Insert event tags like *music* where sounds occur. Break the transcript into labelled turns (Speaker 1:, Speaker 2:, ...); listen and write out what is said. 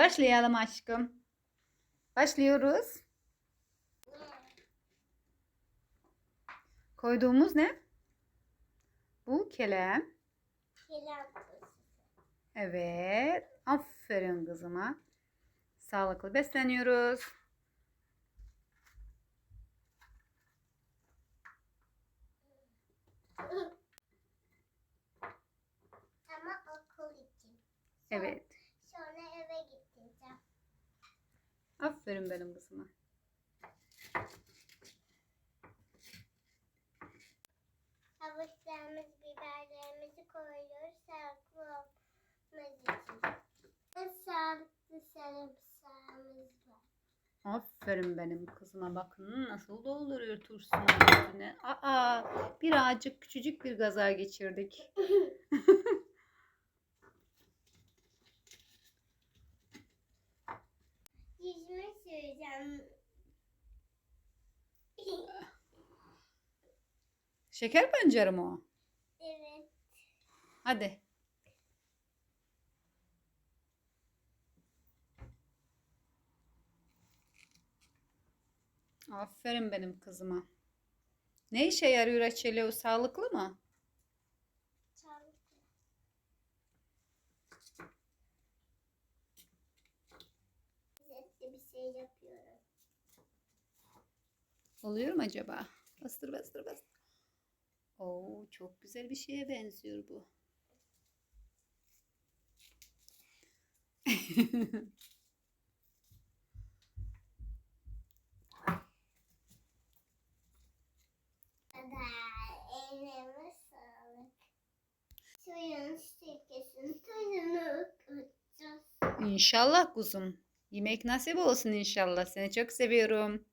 Speaker 1: Başlayalım aşkım. Başlıyoruz. Koyduğumuz ne? Bu kelem.
Speaker 2: Kuzusu.
Speaker 1: Evet. Aferin kızıma. Sağlıklı besleniyoruz.
Speaker 2: Ama okul için.
Speaker 1: Evet. Aferin benim kızıma.
Speaker 2: Havuçlarımız, biberlerimizi koyuyoruz. Sağlıklı olmamız için. Sağlıklı sarımsağımız var.
Speaker 1: Aferin benim kızıma. Bakın nasıl dolduruyor turşusunun üstüne. Aa, birazcık küçücük bir gaza geçirdik. *laughs* Şeker pancarı mı o?
Speaker 2: evet.
Speaker 1: Hadi. Aferin benim kızıma. Ne işe yarıyor o? Sağlıklı mı?
Speaker 2: Sağlıklı. Lezzetli bir şey yapıyorum.
Speaker 1: Oluyor mu acaba? Bastır bastır bastır. Oo, çok güzel bir şeye benziyor bu.
Speaker 2: ellerime sağlık. Suyun sirkesin tuzunu katacağız.
Speaker 1: İnşallah kuzum. Yemek nasip olsun inşallah. Seni çok seviyorum.